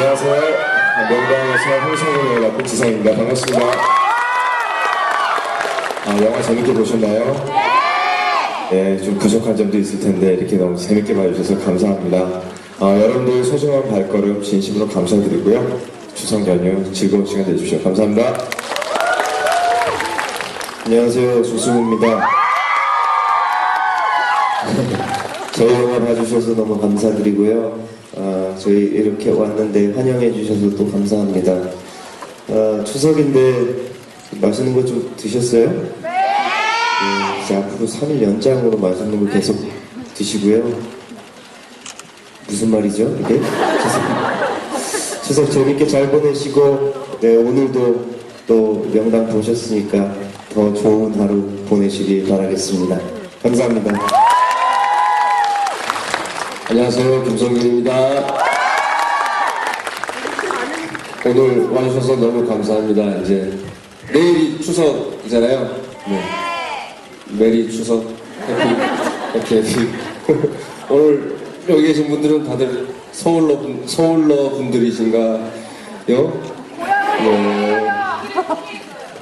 안녕하세요. 명당에서 홍성훈을 맡은 지성입니다. 반갑습니다. 아, 영화 재밌게 보셨나요? 네. 좀 부족한 점도 있을 텐데 이렇게 너무 재밌게 봐주셔서 감사합니다. 아, 여러분들 소중한 발걸음 진심으로 감사드리고요. 추석 연휴 즐거운 시간 되십시오. 감사합니다. 안녕하세요. 조승우입니다. 저희 영화 봐주셔서 너무 감사드리고요. 아, 저희 이렇게 왔는데 환영해 주셔서 또 감사합니다. 아, 추석인데 맛있는 거 좀 드셨어요? 네. 이제 앞으로 3일 연장으로 맛있는 거 계속 드시고요. 무슨 말이죠? 이게? 추석, 추석 재밌게 잘 보내시고 네, 오늘도 또 명당 보셨으니까 더 좋은 하루 보내시길 바라겠습니다. 감사합니다. 안녕하세요. 김성균입니다. 오늘 와주셔서 너무 감사합니다. 이제 내일이 추석이잖아요. 네. 메리 추석 해피 해피. 오늘 여기 계신 분들은 다들 서울로 분, 서울로 분들이신가요? 네.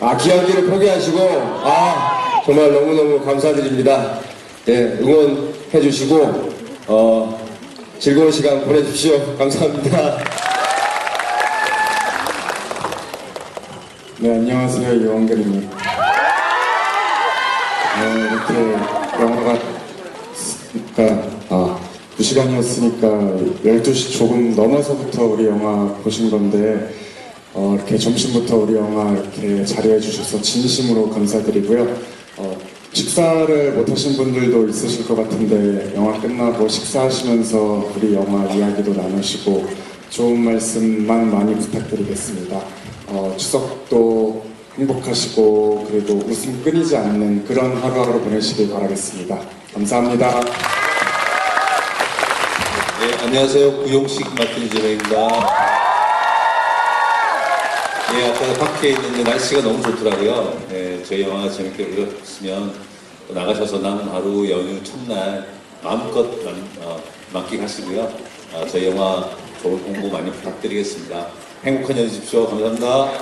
아 기왕기를 포기하시고 아 정말 너무너무 감사드립니다. 네 응원해 주시고 어 즐거운 시간 보내주십시오. 감사합니다. 네, 안녕하세요. 이원결입니다. 네, 이렇게 영화가 그러니까 아, 2시간이었으니까 12시 조금 넘어서부터 우리 영화 보신 건데 어, 이렇게 점심부터 우리 영화 이렇게 자리해 주셔서 진심으로 감사드리고요. 어, 식사를 못 하신 분들도 있으실 것 같은데 영화 끝나고 식사하시면서 우리 영화 이야기도 나누시고 좋은 말씀만 많이 부탁드리겠습니다. 어, 추석도 행복하시고 그래도 웃음 끊이지 않는 그런 하루하루 보내시길 바라겠습니다. 감사합니다. 네, 안녕하세요. 구용식 맡은 이재명입니다. 예, 아까 밖에 있는데 날씨가 너무 좋더라고요. 예, 저희 영화 재밌게 보셨으면 또 나가셔서 남은 하루 연휴 첫날 마음껏 만, 어, 만끽하시고요. 어, 저희 영화 좋은 홍보 많이 부탁드리겠습니다. 행복한 연휴 주십시오. 감사합니다.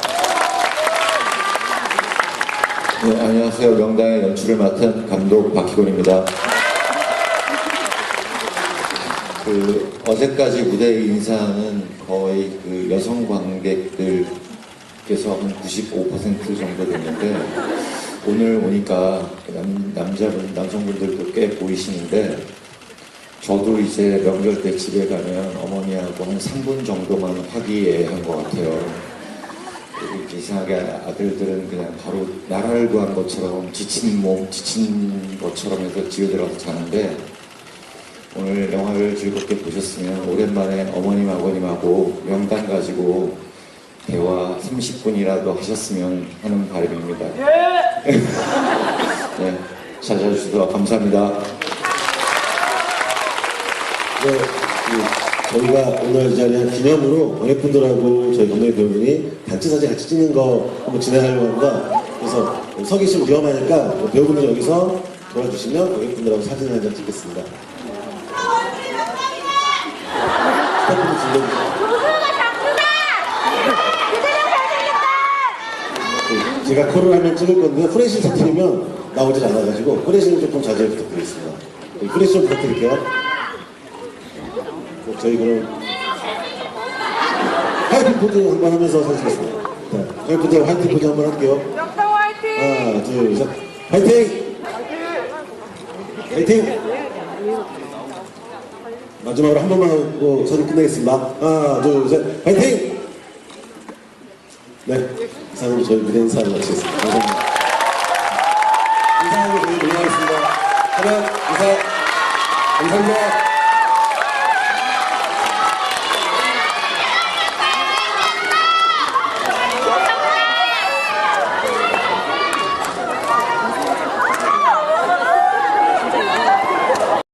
네, 안녕하세요. 명당의 연출을 맡은 감독 박희곤입니다. 그 어제까지 무대 인사는 거의 그 여성 관객들 께서 한 95% 정도 됐는데 오늘 오니까 남, 남자분, 남성분들도 꽤 보이시는데 저도 이제 명절 때 집에 가면 어머니하고 한 3분 정도만 화기애애한 것 같아요. 그리고 이상하게 아들들은 그냥 바로 나라를 구한 것처럼 지친 몸, 지친 것처럼 해서 집에 들어가서 자는데 오늘 영화를 즐겁게 보셨으면 오랜만에 어머님, 아버님하고 명단 가지고 대화 30분이라도 하셨으면 하는 바람입니다. 네, 찾아주셔서 감사합니다. 네, 그 저희가 오늘 이 자리에 기념으로 관객분들하고 저희 감독 배우분이 단체 사진 같이 찍는 거 한번 진행하려고 합니다. 그래서 서 계시면 위험하니까 뭐 배우분들 여기서 도와주시면 관객분들하고 사진 한 장 찍겠습니다. 스태프분 질러주세요. 그 제가 코를 하면 찍을 건데 후레쉬 터뜨리면 나오질 않아가지고 후레쉬는 조금 자제 부탁드리겠습니다. 네, 후레쉬 좀 부탁드릴게요. 네, 저희 그럼 화이팅 포즈 한번 하면서 사진 찍겠습니다. 네, 화이팅 화이팅 포즈 한번 할게요. 화이팅! 하나, 둘, 셋. 화이팅! 화이팅! 마지막으로 한 번만 하고 사진 끝내겠습니다. 하나, 둘, 셋. 화이팅! 네. 이상으로 저희 무대 인사를 마치겠습니다. 감사합니다. 인사하고 저희 올라가겠습니다. 하나, 인사. 감사합니다.